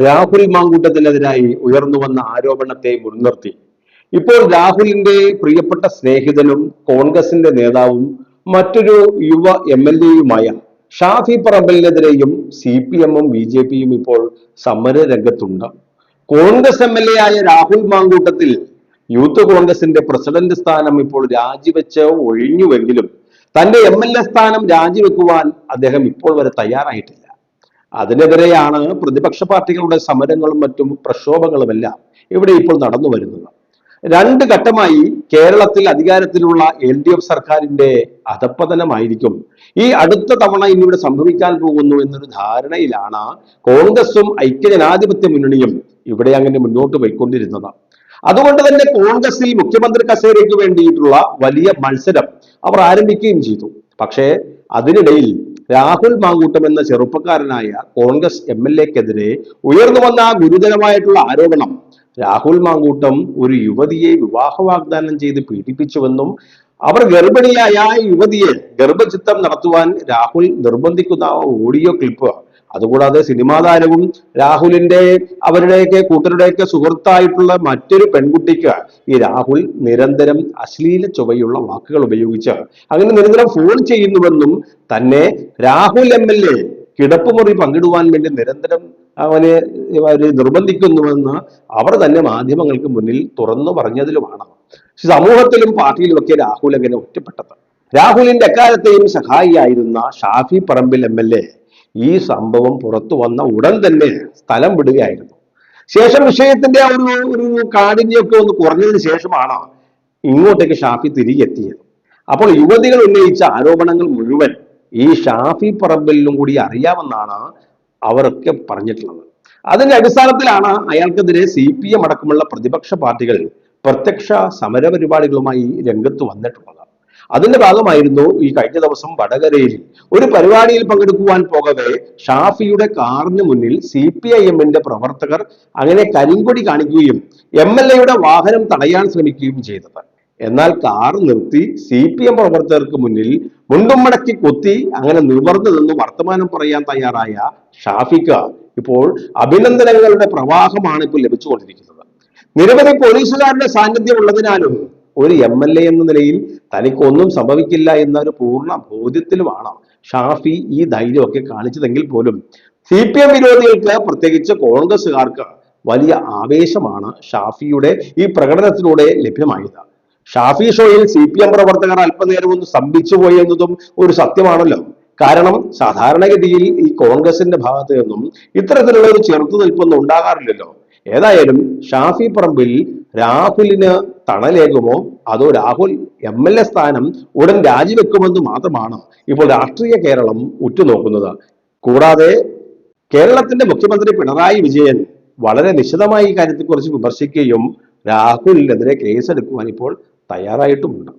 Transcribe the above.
രാഹുൽ മാങ്കൂട്ടത്തിനെതിരായി ഉയർന്നു വന്ന ആരോപണത്തെ മുൻനിർത്തി. ഇപ്പോൾ രാഹുലിന്റെ പ്രിയപ്പെട്ട സ്നേഹിതനും കോൺഗ്രസിന്റെ നേതാവും മറ്റൊരു യുവ എം എൽ എയുമായ ഷാഫി പറമ്പലിനെതിരെയും സി പി എമ്മും ബി ജെ പിയും ഇപ്പോൾ സമര രംഗത്തുണ്ട് കോൺഗ്രസ് എം എൽ എ ആയ രാഹുൽ മാങ്കൂട്ടത്തിൽ യൂത്ത് കോൺഗ്രസിന്റെ പ്രസിഡന്റ് സ്ഥാനം ഇപ്പോൾ രാജിവെച്ച് ഒഴിഞ്ഞുവെങ്കിലും തന്റെ എം എൽ എ സ്ഥാനം രാജിവെക്കുവാൻ അദ്ദേഹം ഇപ്പോൾ വരെ തയ്യാറായിട്ടില്ല. അതിനെതിരെയാണ് പ്രതിപക്ഷ പാർട്ടികളുടെ സമരങ്ങളും മറ്റും പ്രക്ഷോഭങ്ങളുമെല്ലാം ഇവിടെ ഇപ്പോൾ നടന്നു വരുന്നത്. രണ്ട് ഘട്ടമായി കേരളത്തിൽ അധികാരത്തിലുള്ള എൽ ഡി എഫ് സർക്കാരിന്റെ അധപ്പതനമായിരിക്കും ഈ അടുത്ത തവണ ഇവിടെ സംഭവിക്കാൻ പോകുന്നു എന്നൊരു ധാരണയിലാണ് കോൺഗ്രസും ഐക്യജനാധിപത്യ മുന്നണിയും ഇവിടെ അങ്ങനെ മുന്നോട്ട് പോയിക്കൊണ്ടിരുന്നത്. അതുകൊണ്ട് തന്നെ കോൺഗ്രസിൽ മുഖ്യമന്ത്രി കസേരയ്ക്ക് വേണ്ടിയിട്ടുള്ള വലിയ മത്സരം അവർ ആരംഭിക്കുകയും ചെയ്തു. പക്ഷേ അതിനിടയിൽ രാഹുൽ മാങ്കൂട്ടം എന്ന ചെറുപ്പക്കാരനായ കോൺഗ്രസ് എം എൽ എക്കെതിരെ ഉയർന്നു വന്ന ഗുരുതരമായിട്ടുള്ള ആരോപണം. രാഹുൽ മാങ്കൂട്ടം ഒരു യുവതിയെ വിവാഹ വാഗ്ദാനം ചെയ്ത് പീഡിപ്പിച്ചുവെന്നും അവർ ഗർഭിണിയായ ആ യുവതിയെ ഗർഭചിത്തം നടത്തുവാൻ രാഹുൽ നിർബന്ധിക്കുന്ന ഓഡിയോ ക്ലിപ്പ്. അതുകൂടാതെ സിനിമാ താരവും രാഹുലിന്റെ അവരുടെയൊക്കെ കൂട്ടരുടെയൊക്കെ സുഹൃത്തായിട്ടുള്ള മറ്റൊരു പെൺകുട്ടിക്ക് ഈ രാഹുൽ നിരന്തരം അശ്ലീല ചുവയുള്ള വാക്കുകൾ ഉപയോഗിച്ച് അങ്ങനെ നിരന്തരം ഫോൺ ചെയ്യുന്നുവെന്നും തന്നെ രാഹുൽ എം എൽ എ കിടപ്പുമുറി പങ്കിടുവാൻ വേണ്ടി നിരന്തരം അവനെ നിർബന്ധിക്കുന്നുവെന്ന് അവർ തന്നെ മാധ്യമങ്ങൾക്ക് മുന്നിൽ തുറന്നു പറഞ്ഞതിലുമാണ്. സമൂഹത്തിലും പാർട്ടിയിലും ഒക്കെ രാഹുൽ അങ്ങനെ ഒറ്റപ്പെട്ടത്. രാഹുലിന്റെ എക്കാലത്തെയും സഹായിയായിരുന്ന Shafi Parambil M L A ഈ സംഭവം പുറത്തു വന്ന ഉടൻ തന്നെ സ്ഥലം വിടുകയായിരുന്നു. ശേഷം വിഷയത്തിന്റെ ആ ഒരു ഒരു കാഠിന്യമൊക്കെ ഒന്ന് കുറഞ്ഞതിന് ശേഷമാണ് ഇങ്ങോട്ടേക്ക് ഷാഫി തിരികെ എത്തിയത്. അപ്പോൾ യുവതികൾ ഉന്നയിച്ച ആരോപണങ്ങൾ മുഴുവൻ ഈ ഷാഫി പറമ്പലിലും കൂടി അറിയാമെന്നാണ് അവരൊക്കെ പറഞ്ഞിട്ടുള്ളത്. അതിന്റെ അടിസ്ഥാനത്തിലാണ് അയാൾക്കെതിരെ സി പി എം അടക്കമുള്ള പ്രതിപക്ഷ പാർട്ടികൾ പ്രത്യക്ഷ സമര പരിപാടികളുമായി രംഗത്ത് വന്നിട്ടുള്ളത് അതിന്റെ ഭാഗമായിരുന്നു ഈ കഴിഞ്ഞ ദിവസം വടകരയിൽ ഒരു പരിപാടിയിൽ പങ്കെടുക്കുവാൻ പോകവെ ഷാഫിയുടെ കാറിന് മുന്നിൽ സി പി ഐ എമ്മിന്റെ പ്രവർത്തകർ അങ്ങനെ കരിങ്കൊടി കാണിക്കുകയും എം എൽ എയുടെ വാഹനം തടയാൻ ശ്രമിക്കുകയും ചെയ്തത്. എന്നാൽ കാർ നിർത്തി സി പി എം പ്രവർത്തകർക്ക് മുന്നിൽ മുണ്ടും മടക്കി കൊത്തി അങ്ങനെ നിവർന്നു നിന്ന് വർത്തമാനം പറയാൻ തയ്യാറായ ഷാഫിക്ക ഇപ്പോൾ അഭിനന്ദനങ്ങളുടെ പ്രവാഹമാണ് ഇപ്പോൾ ലഭിച്ചുകൊണ്ടിരിക്കുന്നത്. നിരവധി പോലീസുകാരുടെ സാന്നിധ്യം ഉള്ളതിനാലും ഒരു എം എൽ എ എന്ന നിലയിൽ തനിക്കൊന്നും സംഭവിക്കില്ല എന്ന ഒരു പൂർണ ബോധ്യത്തിലുമാണ് ഷാഫി ഈ ധൈര്യമൊക്കെ കാണിച്ചതെങ്കിൽ പോലും. സി പി എം വിരോധികൾക്ക് പ്രത്യേകിച്ച് കോൺഗ്രസുകാർക്ക് വലിയ ആവേശമാണ് ഷാഫിയുടെ ഈ പ്രകടനത്തിലൂടെ ലഭ്യമായത്. ഷാഫി ഷോയിൽ സി പി എം പ്രവർത്തകർ അല്പനേരം ഒന്ന് സ്തംഭിച്ചു പോയി എന്നതും ഒരു സത്യമാണല്ലോ. കാരണം സാധാരണഗതിയിൽ ഈ കോൺഗ്രസിന്റെ ഭാഗത്ത് നിന്നും ഇത്തരത്തിലുള്ള ഒരു ചെറുത്തുനിൽപ്പൊന്നും ഉണ്ടാകാറില്ലല്ലോ. ഏതായാലും ഷാഫി പറമ്പിൽ രാഹുലിന് തണലേകുമോ? അതോ രാഹുൽ എം എൽ എ സ്ഥാനം ഉടൻ രാജിവെക്കുമെന്ന് മാത്രമാണ് ഇപ്പോൾ രാഷ്ട്രീയ കേരളം ഉറ്റുനോക്കുന്നത്. കൂടാതെ കേരളത്തിന്റെ മുഖ്യമന്ത്രി പിണറായി വിജയൻ വളരെ നിശിതമായി ഈ കാര്യത്തെക്കുറിച്ച് വിമർശിക്കുകയും രാഹുലിനെതിരെ കേസെടുക്കുവാൻ ഇപ്പോൾ തയ്യാറായിട്ടുമുണ്ട്.